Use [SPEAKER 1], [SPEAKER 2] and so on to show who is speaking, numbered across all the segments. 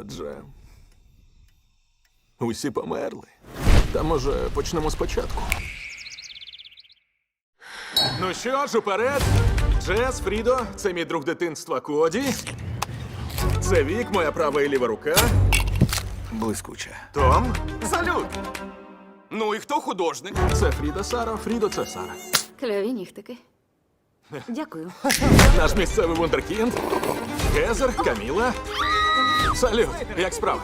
[SPEAKER 1] Отже. Усі померли. Та може почнемо спочатку. Ну що ж, уперед! Джес, Фрідо, це мій друг дитинства Коді. Це Вік, моя права і ліва рука.
[SPEAKER 2] Блискуче.
[SPEAKER 1] Том,
[SPEAKER 2] Салют! Ну і хто художник?
[SPEAKER 1] це Фріда Сара, Фрідо це Сара.
[SPEAKER 3] Кльові нігтики. Дякую.
[SPEAKER 1] Наш місцевий вундеркінд. Гезер, Каміла. Салют, як справи?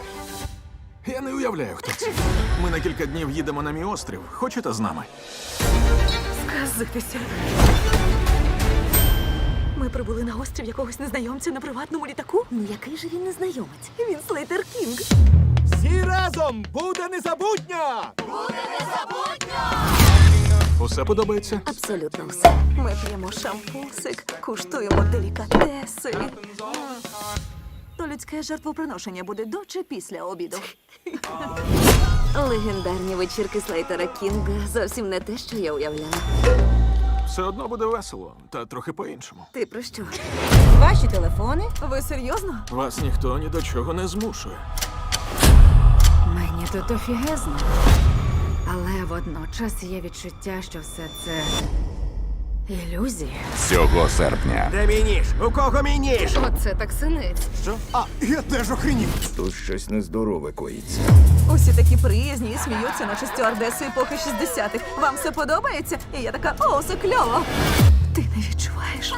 [SPEAKER 1] Я не уявляю, хто це. Ми на кілька днів їдемо на мій острів. Хочете з нами?
[SPEAKER 4] Сказитися. Ми прибули на острів якогось незнайомця на приватному літаку.
[SPEAKER 3] Ну який же він незнайомець?
[SPEAKER 4] Він Слейтер Кінг.
[SPEAKER 5] Всі разом буде незабутня!
[SPEAKER 1] Усе подобається?
[SPEAKER 3] Абсолютно все.
[SPEAKER 4] Ми п'ємо шампусик, куштуємо делікатеси. То людське жертвоприношення буде до чи після обіду.
[SPEAKER 3] Легендарні вечірки Слейтера Кінга зовсім не те, що я уявляла.
[SPEAKER 1] Все одно буде весело, та трохи по-іншому.
[SPEAKER 3] Ти про що?
[SPEAKER 4] Ваші телефони? Ви серйозно?
[SPEAKER 1] Вас ніхто ні до чого не змушує.
[SPEAKER 6] Мені тут офігезно. Але водночас є відчуття, що все це ілюзія.
[SPEAKER 2] Цього серпня.
[SPEAKER 5] Де мій ніж? У кого мій ніж?
[SPEAKER 3] Оце так синець.
[SPEAKER 5] Що? А, я теж охренів.
[SPEAKER 2] Тут щось нездорове коїться.
[SPEAKER 4] Усі такі приязні і сміються, наче стюардеси епохи 60-х. Вам все подобається? І я така, о, все кльово. Ти не відчуваєш.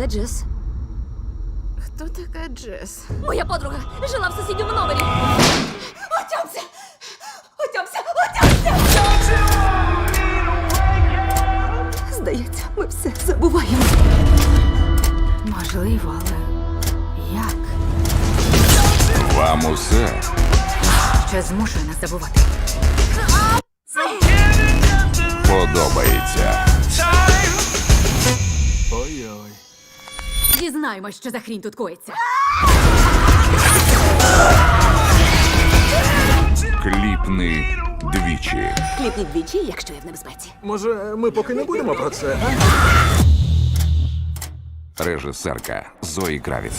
[SPEAKER 3] Де Джес?
[SPEAKER 6] Хто така Джес?
[SPEAKER 3] Моя подруга жила в сусідньому номері. Отямся! Отямся! Отямся!
[SPEAKER 4] Здається, ми все забуваємо.
[SPEAKER 6] Можливо, але як?
[SPEAKER 2] Вам усе
[SPEAKER 6] Що змушує нас забувати?
[SPEAKER 2] подобається.
[SPEAKER 6] Дізнаємось, що за хрінь тут коїться.
[SPEAKER 2] Кліпни двічі.
[SPEAKER 3] Кліпніть двічі, якщо я в небезпеці.
[SPEAKER 1] Може, ми поки не будемо про це, а?
[SPEAKER 2] Режисерка Зої Кравіц.